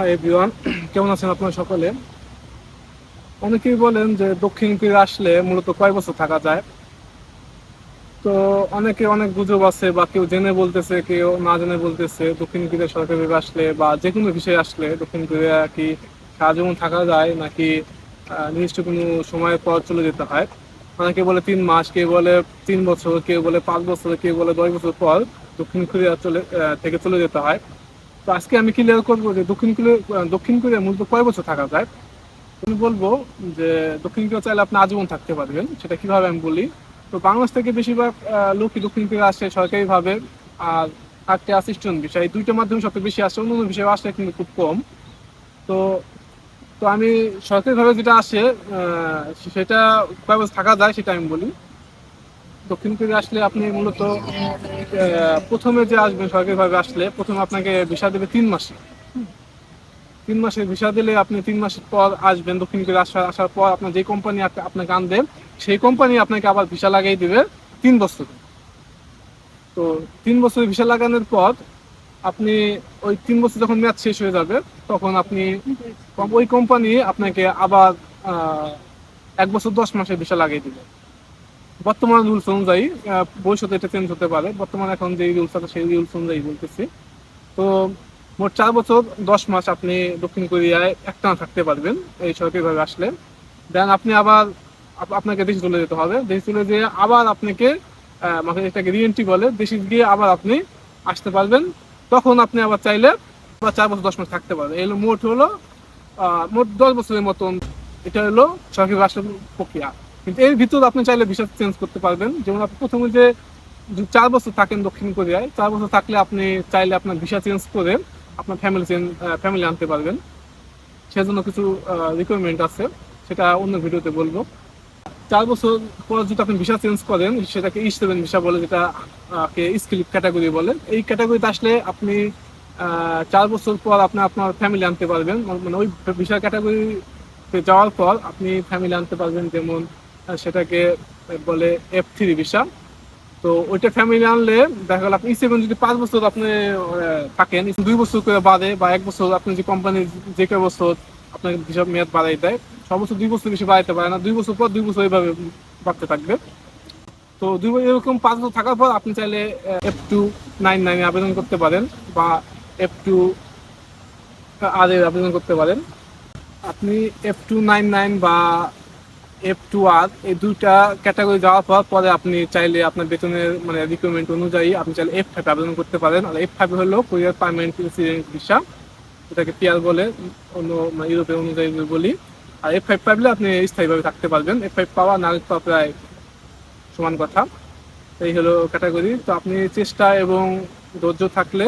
Hi everyone, কেমন আছেন আপনারা সকলে? অনেকেই বলেন যে দক্ষিণ কোরিয়া আসলে মূলত কয় বছর থাকা যায়? তো অনেকে অনেক গুজব আছে বা কেউ জেনে বলতেছে, কেউ না জেনে বলতেছে দক্ষিণ কোরিয়া সরকারিভাবে আসলে বা যে কোনো বিষয়ে আসলে দক্ষিণ কোরিয়া কি সারা থাকা যায় নাকি নির্দিষ্ট কোনো সময় পর চলে যেতে হয়? অনেকে বলে তিন মাস, কেউ বলে তিন বছর, কেউ বলে পাঁচ বছর, কেউ বলে দশ বছর পর দক্ষিণ কোরিয়া চলে থেকে চলে যেতে হয়। তো আজকে আমি ক্লিয়ার করব যে দক্ষিণ দক্ষিণ কোরিয়া মূলত কয় বছর থাকা যায়? আমি বলব যে দক্ষিণ কোরিয়া চাইলে আপনি আজীবন থাকতে পারবেন, সেটা কীভাবে আমি বলি? তো বাংলাদেশ থেকে বেশিরভাগ লোকই দক্ষিণ কোরিয়া আসে সরকারিভাবে, আর থাকতে অ্যাসিস্ট্যান্ট বিষয় এই দুইটা মাধ্যমে সবচেয়ে বেশি আসে অন্য বিষয়ে আসলে কিন্তু খুব কম। তো তো আমি সরকারিভাবে যেটা আসে সেটা কয় বছর থাকা যায় সেটা আমি বলি। দক্ষিণ কোরিয়া আসলে আপনি মূলত প্রথমে যে আসবেন সরকারিভাবে আসলে প্রথমে আপনাকে ভিসা দেবে তিন মাসে। তিন মাসের ভিসা দিলে আপনি তিন মাসের পর আসবেন দক্ষিণ কোরিয়া আসা আসার পর আপনার যে কোম্পানি আপনাকে আনবে, সেই কোম্পানি আপনাকে আবার ভিসা লাগিয়ে দিবে তিন বছর। তো তিন বছর ভিসা লাগানোর পর আপনি ওই তিন বছর যখন মেয়াদ শেষ হয়ে যাবে, তখন আপনি ওই কোম্পানি আপনাকে আবার এক বছর দশ মাসের ভিসা লাগিয়ে দিবে। বর্তমান রুলস অনুযায়ী ভবিষ্যতে এটা চেঞ্জ হতে পারে। বর্তমানে এখন যে রুলস আছে, সেই রুলস অনুযায়ী বলতেছি। তো মোট চার বছর, দশ মাস আপনি দক্ষিণ কোরিয়ায় একটানা থাকতে পারবেন এই সরকারিভাবে আসলে। দেন আপনি আবার আপনাকে দেশে চলে যেতে হবে। দেশে চলে যেয়ে আবার আপনাকে মানে এটাকে রিএন্ট্রি বলে, দেশে গিয়ে আবার আপনি আসতে পারবেন। তখন আপনি আবার চাইলে আবার চার বছর, দশ মাস থাকতে পারবেন। এই মোট হলো মোট দশ বছরের মতন। এটা হলো সরকারি রাষ্ট্র প্রক্রিয়া। কিন্তু এর ভিতর আপনি চাইলে ভিসা চেঞ্জ করতে পারবেন। যেমন আপনি প্রথমে যে চার বছর থাকেন দক্ষিণ কোরিয়ায়, চার বছর থাকলে আপনি চাইলে আপনার ভিসা চেঞ্জ করে আপনার ফ্যামিলি চেঞ্জ ফ্যামিলি আনতে পারবেন। সেজন্য কিছু রিকোয়ারমেন্ট আছে, সেটা অন্য ভিডিওতে বলব। চার বছর পর যদি আপনি ভিসা চেঞ্জ করেন, সেটাকে ই সেভেন ভিসা বলে, যেটা স্কিল ক্যাটাগরি বলে, এই ক্যাটাগরিতে আসলে আপনি চার বছর পর আপনি আপনার ফ্যামিলি আনতে পারবেন। মানে ওই ভিসা ক্যাটাগরিতে যাওয়ার পর আপনি ফ্যামিলি আনতে পারবেন। যেমন সেটাকে বলে এফ থ্রি ভিসা তো ওইটা ফ্যামিলি আনলে দেখা গেল আপনি সেভেন যদি পাঁচ বছর আপনি থাকেন দুই বছর করে বাদে বা এক বছর আপনি যে কোম্পানির যে কয় বছর আপনাকে হিসাব মেয়াদ বাড়াই দেয়, সব বছর দুই বছর বেশি বাড়াইতে পারে না, দুই বছর পর দুই বছর এইভাবে বাড়তে থাকবে। তো দুই বছর এরকম পাঁচ বছর থাকার পর আপনি চাইলে এফ টু নাইন নাইনে আবেদন করতে পারেন বা এফ টু আর আবেদন করতে পারেন। আপনি এফ টু নাইন নাইন বা এফ টু আর এই দুইটা ক্যাটাগরি যাওয়ার পর পরে আপনি চাইলে আপনার বেতনের মানে রিকোয়ারমেন্ট অনুযায়ী আপনি চাইলে এফ ফাইভ আবেদন করতে পারেন। আর এফ ফাইভ হলো কোরিয়ার পারমানেন্ট রেসিডেন্ট ভিসা এটাকে পিআর বলে, অন্য মানে ইউরোপের অনুযায়ী বলি। আর এফ ফাইভ পাইলে আপনি স্থায়ীভাবে থাকতে পারবেন। এফ ফাইভ পাওয়া নাগরিক পাওয়া প্রায় সমান কথা। এই হলো ক্যাটাগরি তো আপনি চেষ্টা এবং ধৈর্য থাকলে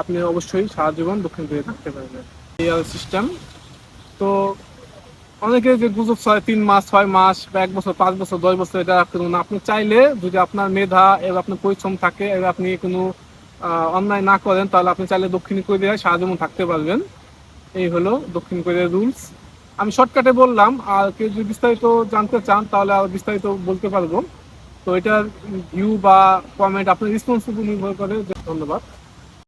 আপনি অবশ্যই সারা জীবন দক্ষিণ কোরিয়া থাকতে পারবেন। এই সিস্টেম তো অনেকে যে গুজব ছয়, তিন মাস, ছয় মাস বা এক বছর, পাঁচ বছর, দশ বছর এটা করুন আপনি চাইলে যদি আপনার মেধা এবার আপনার পরিশ্রম থাকে এবার আপনি কোনো অন্যায় না করেন, তাহলে আপনি চাইলে দক্ষিণ কোরিয়ায় সারা থাকতে পারবেন। এই হলো দক্ষিণ কোরিয়ার রুলস। আমি শর্টকাটে বললাম, আর কেউ যদি বিস্তারিত জানতে চান, তাহলে আর বিস্তারিত বলতে পারব। তো এটার ভিউ বা কমেন্ট আপনার রেসপন্স উপর নির্ভর করে। ধন্যবাদ।